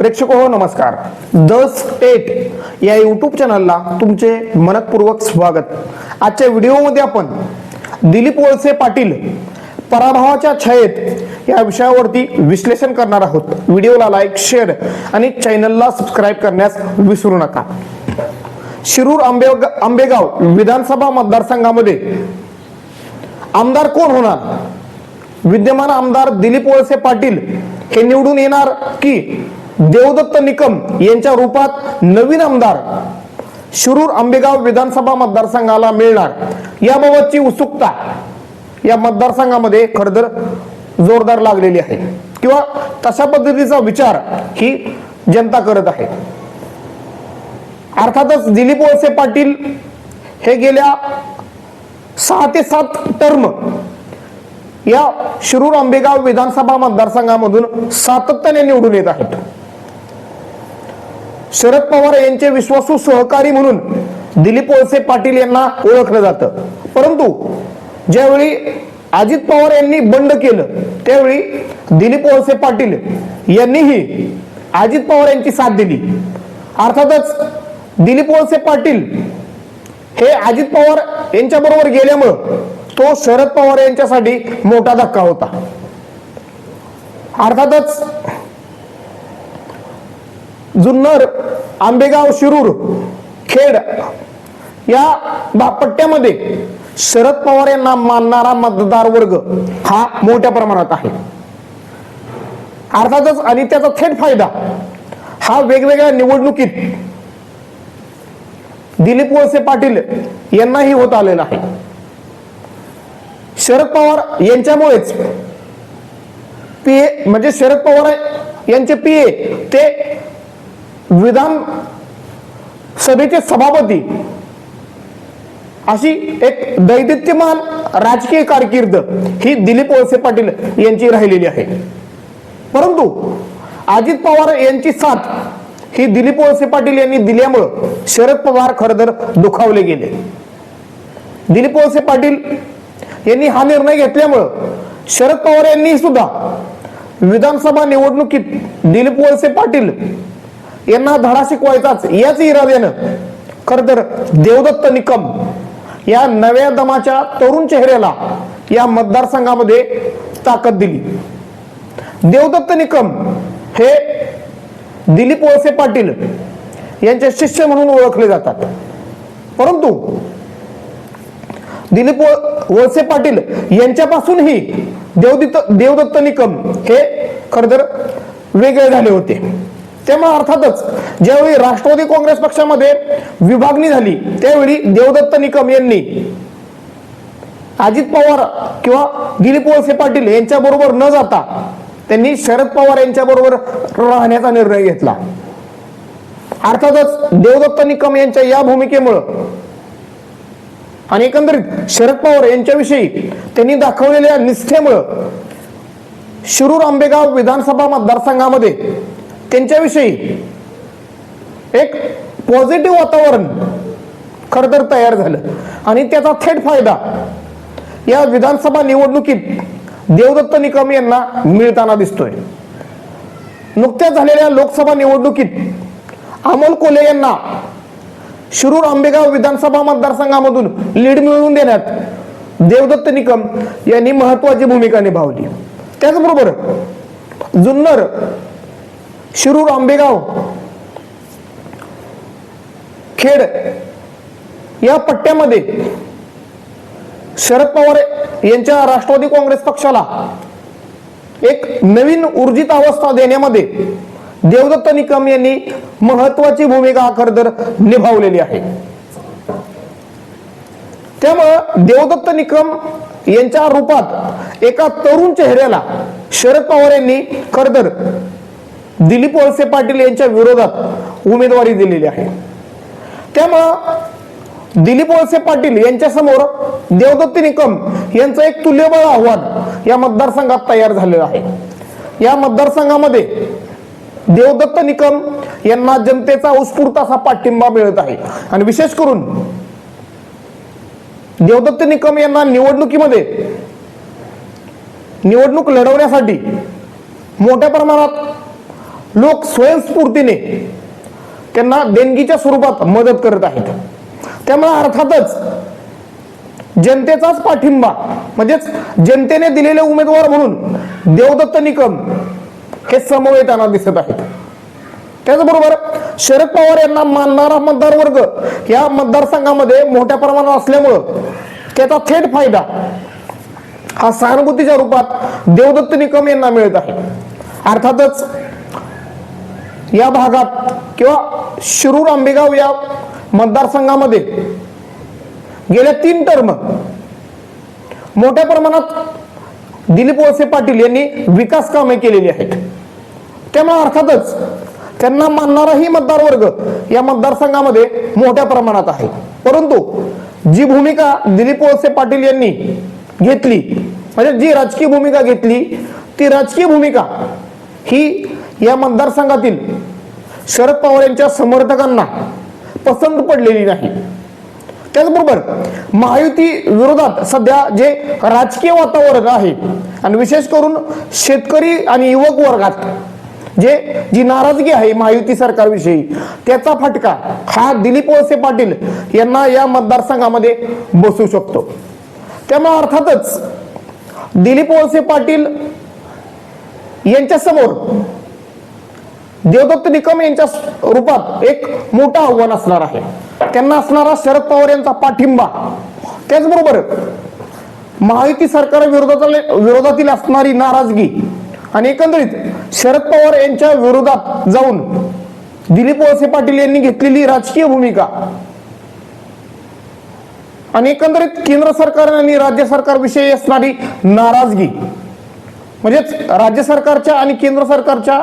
प्रेक्षक हो नमस्कार. द स्टेट या युट्यूब चॅनलला तुमचे मनपूर्वक स्वागत. आजच्या व्हिडिओमध्ये आपण दिलीप वळसे पाटील पराभवाच्या छयेत या विषयावरती विश्लेषण करणार आहोत. व्हिडिओला लाईक शेअर आणि चॅनलला सबस्क्राईब करण्यास विसरू नका. शिरूर आंबे आंबेगाव विधानसभा मतदारसंघामध्ये आमदार कोण होणार? विद्यमान आमदार दिलीप वळसे पाटील हे निवडून येणार की देवदत्त निकम यांच्या रूपात नवीन आमदार शिरूर आंबेगाव विधानसभा मतदारसंघाला मिळणार. याबाबतची उत्सुकता या मतदारसंघामध्ये खरतर जोरदार लागलेली आहे. किंवा तशा पद्धतीचा विचार ही जनता करत आहे. अर्थातच दिलीप वळसे पाटील हे गेल्या सहा ते सात टर्म या शिरूर आंबेगाव विधानसभा मतदारसंघामधून सातत्याने निवडून येत आहेत. शरद पवार यांचे विश्वासू सहकारी म्हणून दिलीप वळसे पाटील यांना ओळखलं जातं. परंतु ज्यावेळी अजित पवार यांनी बंड केलं त्यावेळी दिलीप वळसे पाटील यांनीही अजित पवार यांची साथ दिली. अर्थातच दिलीप वळसे पाटील हे अजित पवार यांच्या बरोबर गेल्यामुळं तो शरद पवार यांच्यासाठी मोठा धक्का होता. अर्थातच जुन्नर आंबेगाव शिरूर खेड या भा- पट्ट्यामध्ये शरद पवार यांना मानणारा मतदार वर्ग हा मोठ्या प्रमाणात आहे. अर्थातच आणि त्याचा थेट फायदा हा वेगवेगळ्या निवडणुकीत दिलीप वळसे पाटील यांनाही होत आलेला आहे. शरद पवार यांच्यामुळेच पीए म्हणजे शरद पवार यांचे पीए ते विधान सभेचे सभापती अशी एक दैदित्यमान राजकीय कारकीर्द ही दिलीप वळसे पाटील यांची राहिलेली आहे. परंतु अजित पवार यांची साथ ही दिलीप वळसे पाटील यांनी दिल्यामुळं शरद पवार खरं तर दुखावले गेले. दिलीप वळसे पाटील यांनी हा निर्णय घेतल्यामुळं शरद पवार यांनी सुद्धा विधानसभा निवडणुकीत दिलीप वळसे पाटील यांना धडा शिकवायचाच याच इराद्यानं. खर तर देवदत्त निकम या नव्या दमाच्या तरुण चेहऱ्याला या मतदारसंघामध्ये ताकद दिली. देवदत्त निकम हे दिलीप वळसे पाटील यांचे शिष्य म्हणून ओळखले जातात. परंतु दिलीप वळसे पाटील यांच्यापासूनही देवदत्त देवदत्त निकम हे खरं तर वेगळे झाले होते. त्यामुळे अर्थातच ज्यावेळी राष्ट्रवादी काँग्रेस पक्षामध्ये विभागणी झाली त्यावेळी देवदत्त निकम यांनी अजित पवार किंवा दिलीप वळसे पाटील यांच्या बरोबर न जाता त्यांनी शरद पवार यांच्या बरोबर राहण्याचा निर्णय घेतला. अर्थातच देवदत्त निकम यांच्या या भूमिकेमुळं आणि एकंदरीत शरद पवार यांच्याविषयी त्यांनी दाखवलेल्या निष्ठेमुळं शिरूर आंबेगाव विधानसभा मतदारसंघामध्ये त्यांच्याविषयी एक पॉझिटिव्ह वातावरण खरं तर तयार झालं. आणि त्याचा थेट फायदा या विधानसभा निवडणुकीत देवदत्त निकम यांना मिळताना दिसतोय. नुकत्याच झालेल्या लोकसभा निवडणुकीत अमोल कोले यांना शिरूर आंबेगाव विधानसभा मतदारसंघामधून लीड मिळवून देण्यात देवदत्त निकम यांनी महत्वाची भूमिका निभावली. त्याचबरोबर जुन्नर शिरूर आंबेगाव. खेड या पट्ट्यामध्ये शरद पवार यांच्या राष्ट्रवादी काँग्रेस पक्षाला एक नवीन ऊर्जित अवस्था देण्यामध्ये देवदत्त निकम यांनी महत्वाची भूमिका खरं तर निभावलेली आहे. त्यामुळं देवदत्त निकम यांच्या रूपात एका तरुण चेहऱ्याला शरद पवार यांनी खरं दिलीप वळसे पाटील यांच्या विरोधात उमेदवारी दिलेली आहे. त्यामुळं दिलीप वळसे पाटील यांच्या समोर देवदत्त निकम यांचं एक तुल्यबळ आव्हान या मतदारसंघात तयार झालेलं आहे. या मतदारसंघामध्ये देवदत्त निकम यांना जनतेचा उत्स्फूर्त असा पाठिंबा मिळत आहे. आणि विशेष करून देवदत्त निकम यांना निवडणुकीमध्ये निवडणूक लढवण्यासाठी मोठ्या प्रमाणात लोक स्वयंस्फूर्तीने त्यांना देणगीच्या स्वरूपात मदत करत आहेत. त्यामुळे अर्थातच जनतेचाच पाठिंबा म्हणजेच जनतेने दिलेले उमेदवार म्हणून देवदत्त निकम हे समवेताना दिसत आहेत. त्याचबरोबर शरद पवार यांना मानणारा मतदार वर्ग या मतदारसंघामध्ये मोठ्या प्रमाणात असल्यामुळं त्याचा थेट फायदा हा सहानुभूतीच्या रूपात देवदत्त निकम यांना मिळत आहे. अर्थातच या भागात किंवा शिरूर आंबेगाव या मतदारसंघामध्ये गेल्या तीन टर्म मोठ्या प्रमाणात दिलीप वळसे पाटील यांनी विकास कामे केलेली आहेत. त्यामुळे अर्थातच त्यांना मानणाराही मतदार वर्ग या मतदारसंघामध्ये मोठ्या प्रमाणात आहे. परंतु जी भूमिका दिलीप वळसे पाटील यांनी घेतली म्हणजे जी राजकीय भूमिका घेतली ती राजकीय भूमिका ही या मतदारसंघातील शरद पवार यांच्या समर्थकांना पसंत पडलेली नाही. त्याचबरोबर महायुती विरोधात सध्या जे राजकीय वातावरण आहे आणि विशेष करून शेतकरी आणि युवक वर्गात जे जी नाराजगी आहे महायुती सरकारविषयी त्याचा फटका हा दिलीप वळसे पाटील यांना या मतदारसंघामध्ये बसू शकतो. त्यामुळे अर्थातच दिलीप वळसे पाटील यांच्या समोर देवदत्त निकम यांच्या रूपात एक मोठं आव्हान असणार आहे. त्यांना असणारा शरद पवार यांचा पाठिंबा. त्याचबरोबर महायुती सरकार विरोधातील विरोधातील असणारी नाराजगी आणि एकंदरीत शरद पवार यांच्या विरोधात जाऊन दिलीप वळसे पाटील यांनी घेतलेली राजकीय भूमिका आणि एकंदरीत केंद्र सरकार आणि राज्य सरकारविषयी असणारी नाराजगी म्हणजेच राज्य सरकारच्या आणि केंद्र सरकारच्या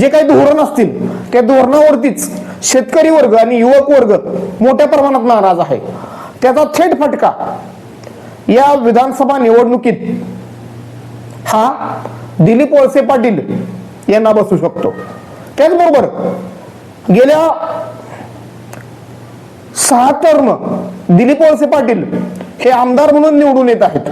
जे काही धोरण असतील त्या धोरणावरतीच शेतकरी वर्ग आणि युवक वर्ग मोठ्या प्रमाणात नाराज आहे. त्याचा थेट फटका या विधानसभा निवडणुकीत हा दिलीप वळसे पाटील यांना बसू शकतो. त्याचबरोबर गेल्या सहा टर्म दिलीप वळसे पाटील हे आमदार म्हणून निवडून येत आहेत.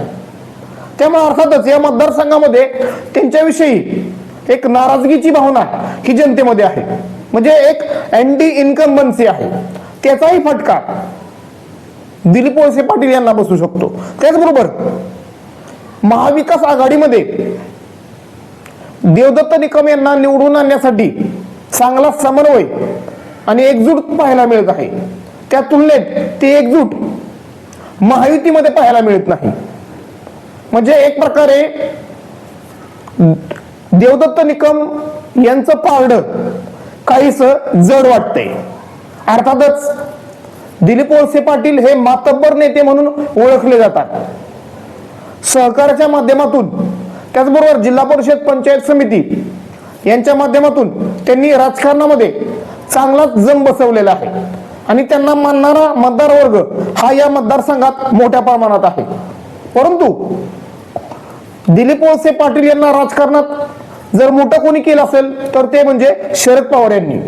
त्यामुळे अर्थातच या मतदारसंघामध्ये त्यांच्याविषयी एक नाराजगीची भावना ही जनतेमध्ये आहे. म्हणजे एक अँटी इन्कम्बन्सी आहे. त्याचाही फटका दिलीप वळसे पाटील यांना बसू शकतो. त्याचबरोबर महाविकास आघाडीमध्ये देवदत्त निकम यांना निवडून आणण्यासाठी चांगला समन्वय आणि एकजूट पाहायला मिळत आहे. त्या तुलनेत ती एकजूट महायुतीमध्ये पाहायला मिळत नाही. म्हणजे एक प्रकारे देवदत्त निकम यांचं पारड काहीस जड वाटते अर्थातच दिलीप वळसे पाटील हे मातब्बर नेते म्हणून ओळखले जातात. सहकाराच्या माध्यमातून त्याचबरोबर जिल्हा परिषद पंचायत समिती यांच्या माध्यमातून त्यांनी राजकारणामध्ये चांगलाच जम बसवलेला आहे. आणि त्यांना मानणारा मतदार वर्ग हा या मतदारसंघात मोठ्या प्रमाणात आहे. परंतु दिलीप वळसे पाटील यांना राजकारणात जर मोठं कोणी केलं असेल तर ते म्हणजे शरद पवार यांनी.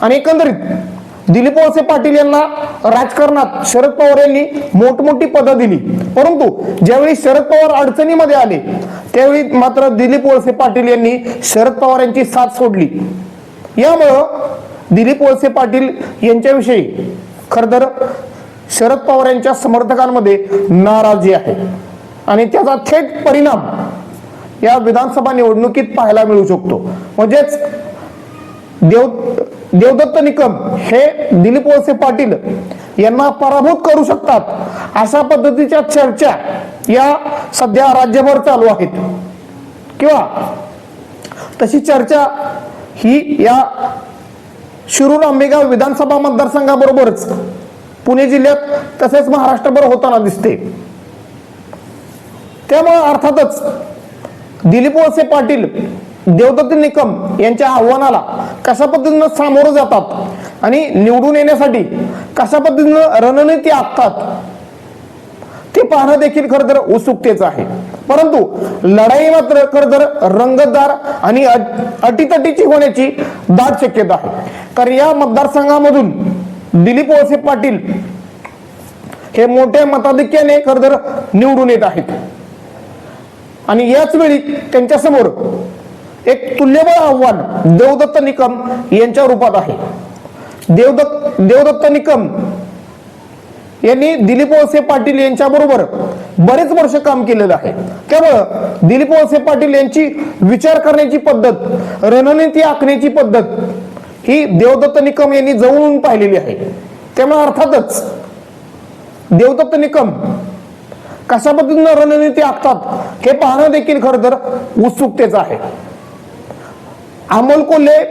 आणि एकंदरीत दिलीप वळसे पाटील यांना राजकारणात शरद पवार यांनी मोठमोठी पदं दिली. परंतु ज्यावेळी शरद पवार अडचणीमध्ये आले त्यावेळी मात्र दिलीप वळसे पाटील यांनी शरद पवार यांची साथ सोडली. यामुळं दिलीप वळसे पाटील यांच्याविषयी खरं तर शरद पवार यांच्या समर्थकांमध्ये नाराजी आहे. आणि त्याचा थेट परिणाम या विधानसभा निवडणुकीत पाहायला मिळू शकतो. म्हणजेच देव देवदत्त निकम हे दिलीप वळसे पाटील यांना पराभूत करू शकतात अशा पद्धतीच्या चर्चा या सध्या राज्यभर चालू आहेत. किंवा तशी चर्चा ही या शिरूर आंबेगाव विधानसभा मतदारसंघाबरोबरच पुणे जिल्ह्यात तसेच महाराष्ट्रभर होताना दिसते. त्यामुळे अर्थातच दिलीप वळसे पाटील देवदत्त निकम यांच्या आव्हानाला कशा पद्धतीनं सामोरं जातात आणि निवडून येण्यासाठी कशा पद्धतीनं रणनीती आखतात ते पाहणं देखील खरं तर उत्सुकतेच आहे. परंतु लढाई मात्र खर तर रंगतदार आणि अट- अटीतटीची होण्याची दाट शक्यता आहे. कारण या मतदारसंघामधून दिलीप वळसे पाटील हे मोठ्या मताधिक्याने खरं तर निवडून येत आहेत. आणि याच वेळी त्यांच्यासमोर एक तुल्यबळ आव्हान देवदत्त निकम यांच्या रूपात आहे. देवदत्त देवदत्त निकम यांनी दिलीप वळसे पाटील यांच्या बरोबर बरेच वर्ष काम केलेलं आहे. त्यामुळं दिलीप वळसे पाटील यांची विचार करण्याची पद्धत रणनीती आखण्याची पद्धत ही देवदत्त निकम यांनी जवळून पाहिलेली आहे. त्यामुळे अर्थातच देवदत्त निकम कशा पद्धतीनं रणनीती आखतात हे पाहणं देखील खरं तर उत्सुकतेच आहे. अमोल कोल्हे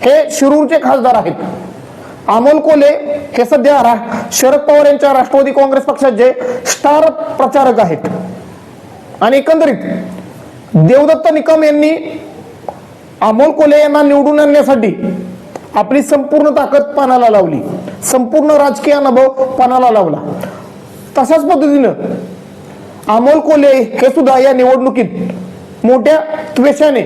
हे शिरूरचे खासदार आहेत. अमोल कोल्हे हे सध्या रा- शरद पवार यांच्या राष्ट्रवादी काँग्रेस पक्षाचे स्टार प्रचारक आहेत. आणि एकंदरीत देवदत्त निकम यांनी अमोल कोल्हे यांना निवडून आणण्यासाठी आपली संपूर्ण ताकद पणाला लावली. संपूर्ण राजकीय अनुभव पणाला लावला. तशाच पद्धतीनं. अमोल कोल्हे हे सुद्धा या निवडणुकीत मोठ्या त्वेषाने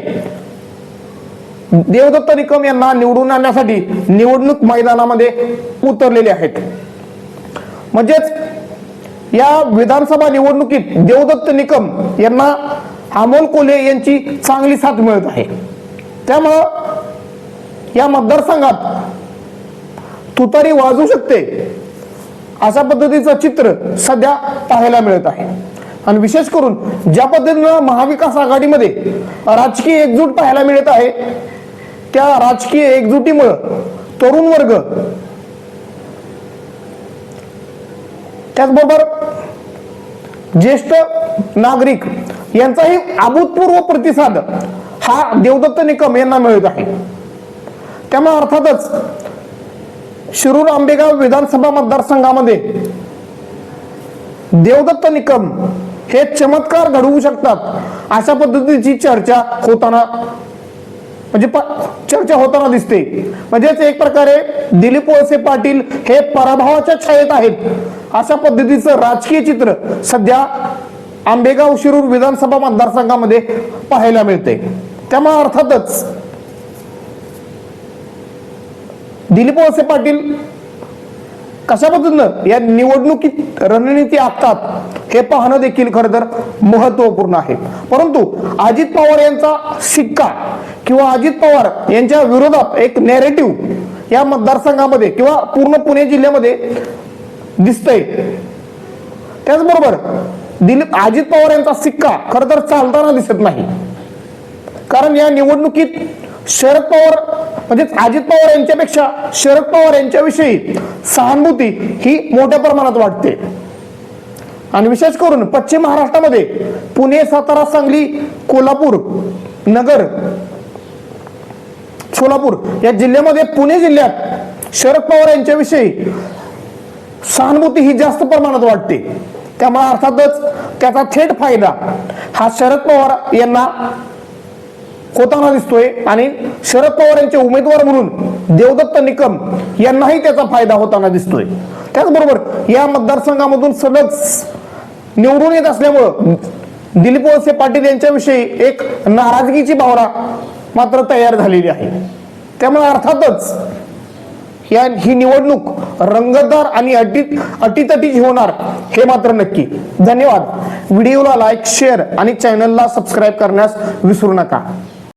देवदत्त निकम यांना निवडून आणण्यासाठी निवडणूक मैदानामध्ये उतरलेले आहेत. म्हणजेच या विधानसभा निवडणुकीत देवदत्त निकम यांना अमोल कोल्हे यांची चांगली साथ मिळत आहे. त्यामुळं या मतदारसंघात तुतारी वाजू शकते. अशा पद्धतीचं चित्र सध्या पाहायला मिळत आहे. आणि विशेष करून ज्या पद्धतीनं महाविकास आघाडीमध्ये राजकीय एकजूट पाहायला मिळत आहे त्या राजकीय एकजुटीमुळं तरुण वर्ग त्याचबरोबर ज्येष्ठ नागरिक यांचाही अभूतपूर्व प्रतिसाद हा देवदत्त निकम यांना मिळत आहे. त्यामुळे अर्थातच शिरूर आंबेगाव विधानसभा मतदारसंघामध्ये देवदत्त निकम हे चमत्कार घडवू शकतात अशा पद्धतीची चर्चा होताना म्हणजे चर्चा होताना दिसते. म्हणजेच एक प्रकारे दिलीप वळसे पाटील हे पराभवाच्या छायेत आहेत. अशा पद्धतीचं राजकीय चित्र सध्या आंबेगाव शिरूर विधानसभा मतदारसंघामध्ये पाहायला मिळते. त्यामुळे अर्थातच दिलीप वळसे पाटील कशा पद्धतीनं या निवडणुकीत रणनीती आखतात हे पाहणं देखील खरं तर महत्त्वपूर्ण आहे. परंतु अजित पवार यांचा सिक्का किंवा अजित पवार यांच्या विरोधात एक नॅरेटिव्ह या मतदारसंघामध्ये किंवा पूर्ण पुणे जिल्ह्यामध्ये दिसतंय. त्याचबरोबर दिलीप अजित पवार यांचा सिक्का खरं तर चालताना दिसत नाही. कारण या निवडणुकीत शरद पवार म्हणजेच अजित पवार यांच्यापेक्षा शरद पवार यांच्याविषयी सहानुभूती ही मोठ्या प्रमाणात वाटते आणि विशेष करून पश्चिम महाराष्ट्रामध्ये पुणे सातारा सांगली कोल्हापूर नगर सोलापूर या जिल्ह्यामध्ये पुणे जिल्ह्यात शरद पवार यांच्याविषयी सहानुभूती ही जास्त प्रमाणात वाटते त्यामुळे अर्थातच त्याचा थेट फायदा हा शरद पवार यांना होताना दिसतोय आणि शरद पवार यांचे उमेदवार म्हणून देवदत्त निकम यांनाही त्याचा फायदा होताना दिसतोय. त्याचबरोबर या मतदारसंघामधून सलग निवडून येत असल्यामुळं दिलीप वळसे पाटील यांच्याविषयी एक नाराजगीची भावना मात्र तयार झालेली आहे. त्यामुळे अर्थातच या ही निवडणूक रंगतदार आणि अटी अटीतटीची होणार हे मात्र नक्की. धन्यवाद. व्हिडिओला लाईक शेअर आणि चॅनलला सबस्क्राईब करण्यास विसरू नका.